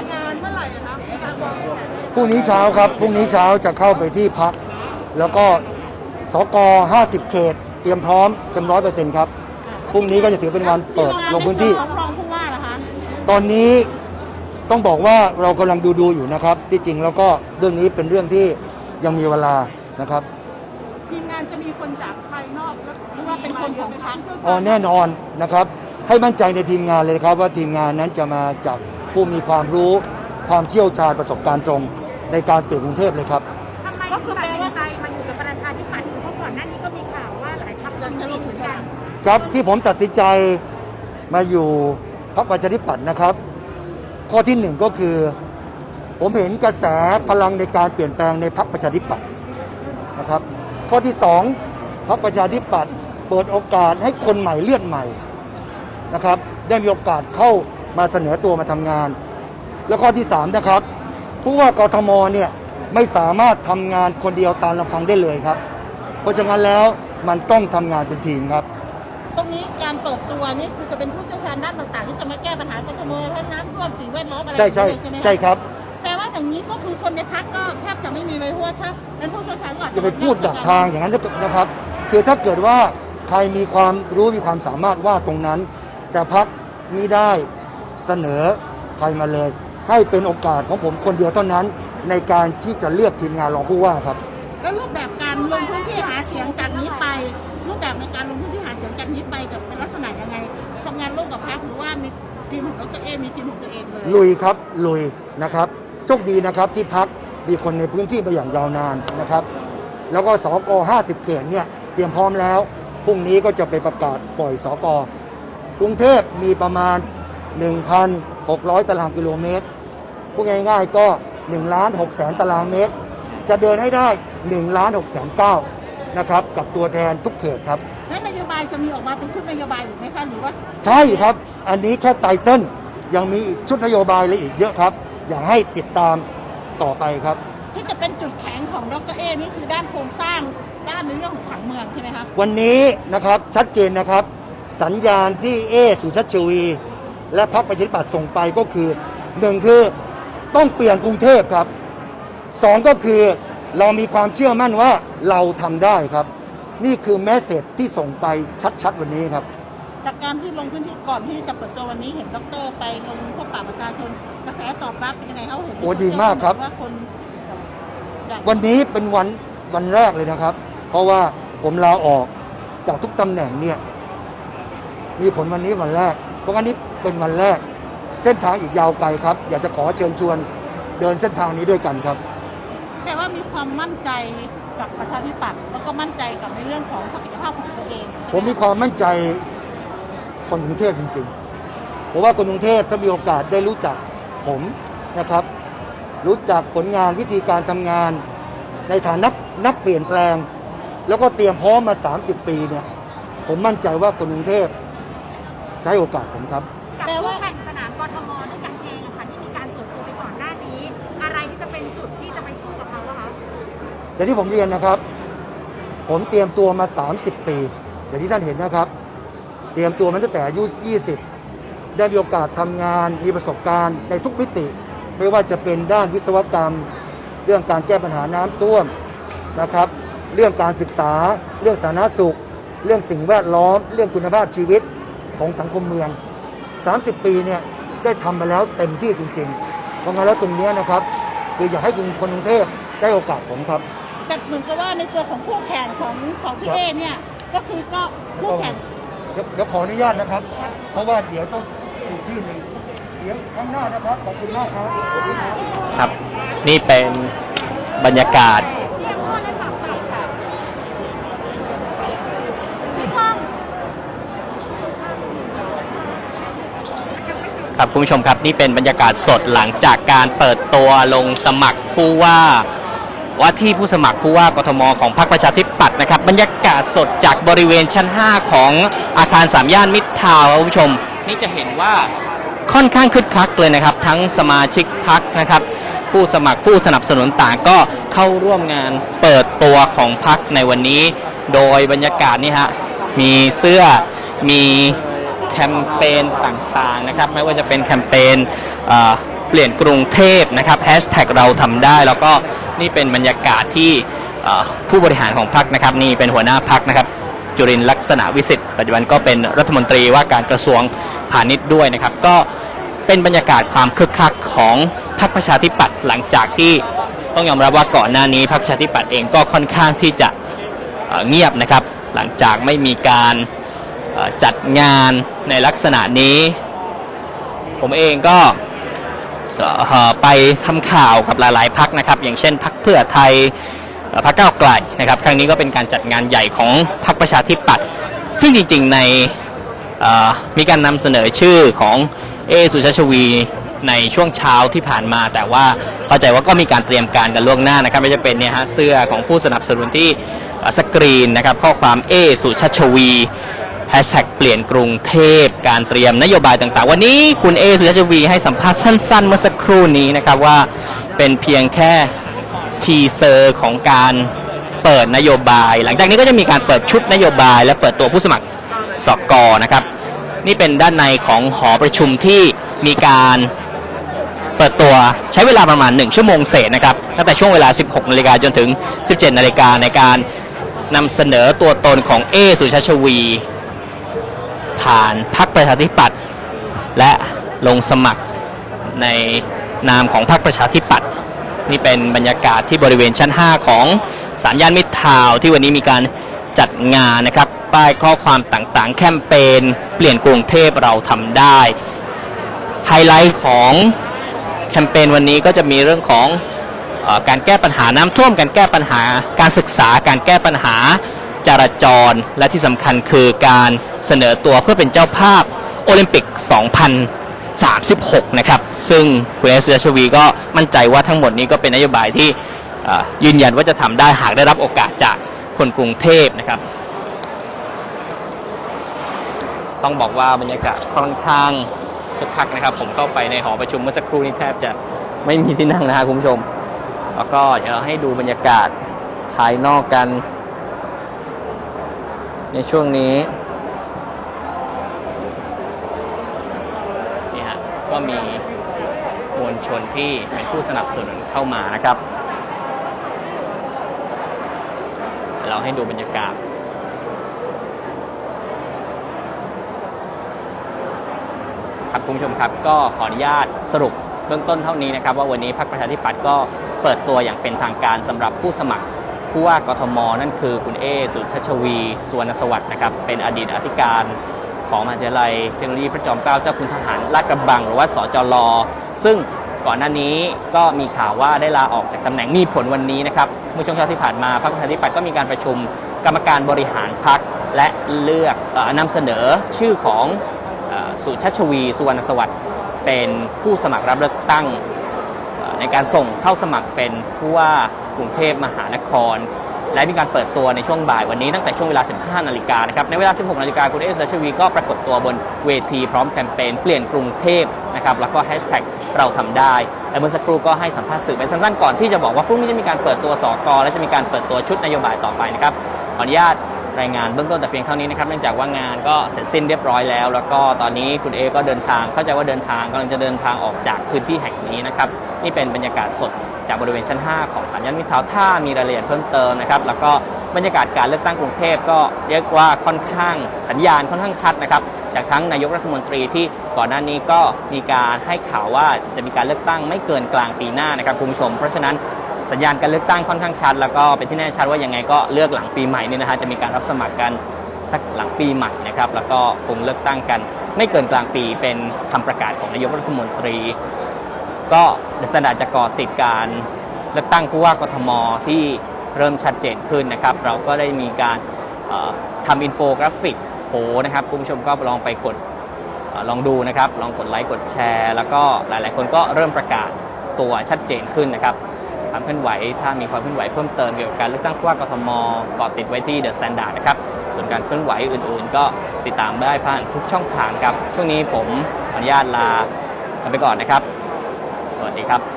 ดงานเมื่อไหร่อะคะมีการวางแผนพรุ่งนี้เช้าครับ พรุ่งนี้เช้าจะเข้าไปที่พัก แล้วก็สก50 เขต เตรียมพร้อมเต็มร้อยเปอร์เซ็นต์ครับ พรุ่งนี้ก็จะถือเป็นวันเปิดลงพื้นที่ ของรองผู้ว่าเหรอคะตอนนี้ต้องบอกว่าเรากำลังดูดูๆอยู่นะครับ ที่จริงแล้วก็เรื่องนี้เป็นเรื่องที่ยังมีเวลานะครับ ทีมงานจะมีคนจากภายนอกหรือว่าเป็นคนของพรรคอ๋อแน่นอนนะครับ ให้มั่นใจในทีมงานเลยนะครับว่าทีมงานนั้นจะมาจาก ผู้มีความรู้ ความเชี่ยวชาญประสบการณ์ตรงในการเปลี่ยนกรุงเทพเลยครับ ทำไมถึงตัดสินใจมาอยู่กับประชาธิปัตย์เพราะก่อนหน้านี้ก็มีข่าวว่าหลายพรรคยังจะลงเหถึมืงอนกักันนครับที่ผมตัดสินใจมาอยู่พรรคประชาธิปัตย์นะครับ ข้อที่หนึ่งก็คือ ผมเห็นกระแสพลังในการเปลี่ยนแปลงในพรรคประชาธิปัตย์นะครับ ข้อที่สองพรรคประชาธิปัตย์เปิดโอกาสให้คนใหม่เลือดใหม่นะครับ ได้มีโอกาสเข้า มาเสนอตัวมาทำงาน แล้วข้อที่สามนะครับ ผู้ว่ากทมเนี่ยไม่สามารถทำงานคนเดียวตามลำพังได้เลยครับ เพราะฉะนั้นแล้วมันต้องทำงานเป็นทีมครับ ตรงนี้การเปิดตัวนี่คือจะเป็นผู้เชี่ยวชาญด้านต่างๆ ที่จะมาแก้ปัญหากทมทั้งน้ำท่วมสิ่งแวดล้อมอะไรใช่ใช่ด้วยใช่ไหมะใช่ครับแปลว่าอย่างนี้ก็คือคนในพักก็แทบจะไม่มีเลยเพราะว่าถ้าเป็นผู้เชี่ยวชาญก็อาจจะไปพูดดักทางอย่างนั้นนะครับ คือถ้าเกิดว่าใครมีความรู้มีความสามารถว่าตรงนั้น แต่พักมิได้ เสนอใครมาเลย ให้เป็นโอกาสของผมคนเดียวเท่านั้น ในการที่จะเลือกทีมงานรองผู้ว่าครับ แล้วรูปแบบการลงพื้นที่หาเสียงจากนี้ไป รูปแบบในการลงพื้นที่หาเสียงจากนี้ไปจะเป็นลักษณะยังไงทำงานร่วมกับพักหรือว่ามีทีมของดรเอมีทีมของตัวเองเลยลุยครับลุยนะครับโชคดีนะครับที่พักมีคนในพื้นที่มาอย่างยาวนานนะครับ แล้วก็สก50 เขตเนี่ยเตรียมพร้อมแล้วพรุ่งนี้ก็จะไปประกาศปล่อยสกกรุงเทพมีประมาณ 1,600 ตารางกิโลเมตรพูดง่ายๆก็1ล้าน6แสนตารางเมตร จะเดินให้ได้1ล้าน6แสน9นะครับ กับตัวแทนทุกเขตครับและนโยบายจะมีออกมาเป็นชุดนโยบายอีกไหมคะหรือว่า ใช่ครับ อันนี้แค่ไตเติ้ลยังมีอีกชุดนโยบายอะไรอีกเยอะครับ อยากให้ติดตามต่อไปครับ ที่จะเป็นจุดแข็งของดรเอนี่คือด้านโครงสร้างด้านในเรื่องของผังเมืองใช่ไหมคะวันนี้นะครับชัดเจนนะครับ สัญญาณที่เอสุชัชวี และพรรคประชาธิปัตย์ส่งไปก็คือหนึ่งคือต้องเปลี่ยนกรุงเทพครับสองก็คือเรามีความเชื่อมั่นว่าเราทำได้ครับ นี่คือแมสเซจที่ส่งไปชัดๆวันนี้ครับ จากการที่ลงพื้นที่ก่อนที่จะเปิดตัววันนี้เห็นดรไปลงพบปะประชาชนกระแสตอบรับเป็นยังไงเขาเห็นโอ้ดีมากครับ ว่าคนอยากวันนี้เป็นวันวันแรกเลยนะครับ เพราะว่าผมลาออกจากทุกตำแหน่งเนี่ยมีผลวันนี้วันแรก เพราะงั้นนี้ เป็นวันแรก เส้นทางอีกยาวไกลครับ อยากจะขอเชิญชวนเดินเส้นทางนี้ด้วยกันครับ แต่ว่ามีความมั่นใจกับประชาธิปัตย์แล้วก็มั่นใจกับในเรื่องของศักยภาพของตัวเองผมมีความมั่นใจคนกรุงเทพจริงๆเพราะว่าคนกรุงเทพถ้ามีโอกาสได้รู้จักผมนะครับ รู้จักผลงานวิธีการทำงาน ในฐานะนักเปลี่ยนแปลง แล้วก็เตรียมพร้อมมา 30 ปีเนี่ยผมมั่นใจว่าคนกรุงเทพใช้โอกาสผมครับ กับคู่แข่งสนามกทมด้วยกันเองอะค่ะที่มีการเปิดตัวไปก่อนหน้านี้ อะไรที่จะเป็นจุดที่จะไปสู้กับเขาอะคะอย่างที่ผมเรียนนะครับ ผมเตรียมตัวมา 30 ปี อย่างที่ท่านเห็นนะครับ เตรียมตัวมาตั้งแต่อายุ 20 ได้มีโอกาสทำงานมีประสบการณ์ในทุกมิติ ไม่ว่าจะเป็นด้านวิศวกรรม เรื่องการแก้ปัญหาน้ำท่วมนะครับ เรื่องการศึกษา เรื่องสาธารณสุข เรื่องสิ่งแวดล้อม เรื่องคุณภาพชีวิตของสังคมเมือง 30 ปีเนี่ยได้ทำมาแล้วเต็มที่จริง ๆ เพราะงั้นแล้วตรงเนี้ยนะครับคืออยากให้คนกรุงเทพได้โอกาสผมครับแต่เหมือนกับว่าในตัวของคู่แข่งของของพี่เอเนี่ยก็คือก็คู่แข่งเดี๋ยวเดี๋ยวขออนุญาตนะครับ เพราะว่าเดี๋ยวต้องอีกที่หนึ่งเดี๋ยวข้างหน้านะครับขอบคุณมากครับสวัสดีครับครับ นี่เป็นบรรยากาศ พี่พ่อได้ฝากไปค่ะพี่พ่อ ครับคุณผู้ชมครับนี่เป็นบรรยากาศสดหลังจากการเปิดตัวลงสมัครผู้ว่าว่าที่ผู้สมัครผู้ว่ากทมของพรรคประชาธิปัตย์นะครับ บรรยากาศสดจากบริเวณชั้น 5 ของอาคารสามย่านมิตรทาวน์คุณผู้ชม นี่จะเห็นว่าค่อนข้างคึกคักเลยนะครับ ทั้งสมาชิกพรรคนะครับ ผู้สมัครผู้สนับสนุนต่างก็เข้าร่วมงานเปิดตัวของพรรคในวันนี้ โดยบรรยากาศนี่ฮะมีเสื้อมี แคมเปญต่างๆนะครับไม่ว่าจะเป็นแคมเปญเปลี่ยนกรุงเทพนะครับแฮชแท็กเราทำได้ แล้วก็นี่เป็นบรรยากาศที่ผู้บริหารของพรรคนะครับนี่เป็นหัวหน้าพรรคนะครับจุรินลักษณะวิสิทธิ์ปัจจุบันก็เป็นรัฐมนตรีว่าการกระทรวงพาณิชย์ด้วยนะครับ ก็เป็นบรรยากาศความคึกคักของพรรคประชาธิปัตย์หลังจากที่ต้องยอมรับว่าก่อนหน้านี้พรรคประชาธิปัตย์เองก็ค่อนข้างที่จะเงียบนะครับ หลังจากไม่มีการ จัดงานในลักษณะนี้ ผมเองก็ไปทำข่าวกับหลายๆพักนะครับ อย่างเช่นพักเพื่อไทยพรรคก้าไกลนะครับ ครั้งนี้ก็เป็นการจัดงานใหญ่ของพรรคประชาธิปัตย์ซึ่งจริงๆในมีการนำเสนอชื่อของเอสุชาชวีในช่วงเช้าที่ผ่านมา แต่ว่าเข้าใจว่าก็มีการเตรียมการกันล่วงหน้านะครับ ไม่ว่าจะเป็นเนี่ยฮะเสื้อของผู้สนับสนุนที่สกรีนนะครับ ข้อความเอสุชาชวี แฮชแท็กเปลี่ยนกรุงเทพการเตรียมนโยบายต่างๆ วันนี้คุณเอสุชาชวีให้สัมภาษณ์สั้นๆ เมื่อสักครู่นี้นะครับว่าเป็นเพียงแค่ทีเซอร์ของการเปิดนโยบาย หลังจากนี้ก็จะมีการเปิดชุดนโยบาย และเปิดตัวผู้สมัครสกนะครับ นี่เป็นด้านในของหอประชุมที่มีการเปิดตัวใช้เวลาประมาณ 1 ชั่วโมงเศษนะครับตั้งแต่ช่วงเวลา 16นาฬิกาจนถึง 17นาฬิกาในการนำเสนอตัวตนของเอสุชาชวี ผ่านพรรคประชาธิปัตย์และลงสมัครในนามของพรรคประชาธิปัตย์นี่เป็นบรรยากาศที่บริเวณชั้น 5 ของสามย่านมิตรทาวที่วันนี้มีการจัดงานนะครับป้ายข้อความต่างๆ แคมเปญเปลี่ยนกรุงเทพเราทำได้ ไฮไลท์ของแคมเปญวันนี้ก็จะมีเรื่องของออการแก้ปัญหาน้ำท่วม การแก้ปัญหาการศึกษาการแก้ปัญหา จราจร และที่สำคัญคือการเสนอตัวเพื่อเป็นเจ้าภาพโอลิมปิก 2036 นะครับ ซึ่งคุณเอสชวีก็มั่นใจว่าทั้งหมดนี้ก็เป็นนโยบายที่ยืนยันว่าจะทำได้หากได้รับโอกาสจากคนกรุงเทพนะครับ ต้องบอกว่าบรรยากาศค่อนข้างคึกคักนะครับ ผมเข้าไปในหอประชุมเมื่อสักครู่นี้แทบจะไม่มีที่นั่งนะครับคุณผู้ชม แล้วก็เดี๋ยวเราให้ดูบรรยากาศภายนอกกัน ในช่วงนี้นี่ฮะก็มีมวลชนที่เป็นผู้สนับสนุนเข้ามานะครับ เราให้ดูบรรยากาศครับคุณผู้ชมครับก็ขออนุญาตสรุปเบื้องต้นเท่านี้นะครับ ว่าวันนี้พรรคประชาธิปัตย์ก็เปิดตัวอย่างเป็นทางการสำหรับผู้สมัคร ผู้ว่ากทม นั่นคือคุณเอสุชชวีสุวรรณสวัสดิ์นะครับ เป็นอดีตอธิการของมหาวิทยาลัยเทคโนโลยีพระจอมเกล้าเจ้าคุณทหารลาดกระบัง หรือว่าสจลซึ่งก่อนหน้านี้ก็มีข่าวว่าได้ลาออกจากตำแหน่งมีผลวันนี้นะครับเมื่อช่วงเช้าที่ผ่านมาพรรคประชาธิปัตย์ก็มีการประชุมกรรมการบริหารพรรคและเลือกออนำเสนอชื่อของอสุชัชวีสุวรรณสวัสดิ์เป็นผู้สมัครรับเลือกตั้งในการส่งเข้าสมัครเป็นผู้ว่า กรุงเทพมหานคร และมีการเปิดตัวในช่วงบ่ายวันนี้ตั้งแต่ช่วงเวลา 15 นาฬิกานะครับ ในเวลา 16 นาฬิกาคุณเอสชวีก็ปรากฏตัวบนเวทีพร้อมแคมเปญเปลี่ยนกรุงเทพนะครับแล้วก็แฮชแท็กเราทำได้และเมื่อสักครู่ก็ให้สัมภาษณ์สื่อไปสั้นๆก่อนที่จะบอกว่าพรุ่งนี้จะมีการเปิดตัวสอกและจะมีการเปิดตัวชุดนโยบายต่อไปนะครับขออนุญาต รายงานเบื้องต้นแต่เพียงเท่านี้นะครับเนื่องจากว่างานก็เสร็จสิ้นเรียบร้อยแล้ว แล้วก็ตอนนี้คุณเอก็เดินทางเข้าใจว่าเดินทางกำลังจะเดินทางออกจากพื้นที่แห่งนี้นะครับนี่เป็นบรรยากาศสดจากบริเวณชั้น 5 ของสามย่านมิตรทาวน์ถ้ามีรายละเอียดเพิ่มเติมนะครับแล้วก็บรรยากาศการเลือกตั้งกรุงเทพก็เรียกว่าค่อนข้างสัญญาณค่อนข้างชัดนะครับจากทั้งนายกรัฐมนตรีที่ก่อนหน้านี้ก็มีการให้ข่าวว่าจะมีการเลือกตั้งไม่เกินกลางปีหน้านะครับคุณผู้ชม เพราะฉะนั้น สัญญาณการเลือกตั้งค่อนข้างชัด แล้วก็เป็นที่แน่ชัดว่ายังไงก็เลือกหลังปีใหม่นี่นะฮะจะมีการรับสมัครกันสักหลังปีใหม่นะครับแล้วก็คงเลือกตั้งกัน ไม่เกินกลางปีเป็นคำประกาศของนายกรัฐมนตรี ก็เดสนดาจะก่อติดการเลือกตั้งผู้ว่ากทมที่เริ่มชัดเจนขึ้นนะครับ เราก็ได้มีการเอ่อทำอินโฟกราฟิกโผนะครับคุณผู้ชมก็ลองไปกดลองดูนะครับ ลองกดไลค์กดแชร์ แล้วก็หลายๆ คนก็เริ่มประกาศตัวชัดเจนขึ้นนะครับ ความเคลื่อนไหว ถ้ามีความเคลื่อนไหวเพิ่มเติมเกี่ยวกับการเลือกตั้งผู้ว่ากทมเกาะติดไว้ที่เดอะสแตนดาร์ดนะครับ ส่วนการเคลื่อนไหวอื่นๆ ก็ติดตามได้ผ่านทุกช่องทางครับ ช่วงนี้ผมขออนุญาตลาไปก่อนนะครับ สวัสดีครับ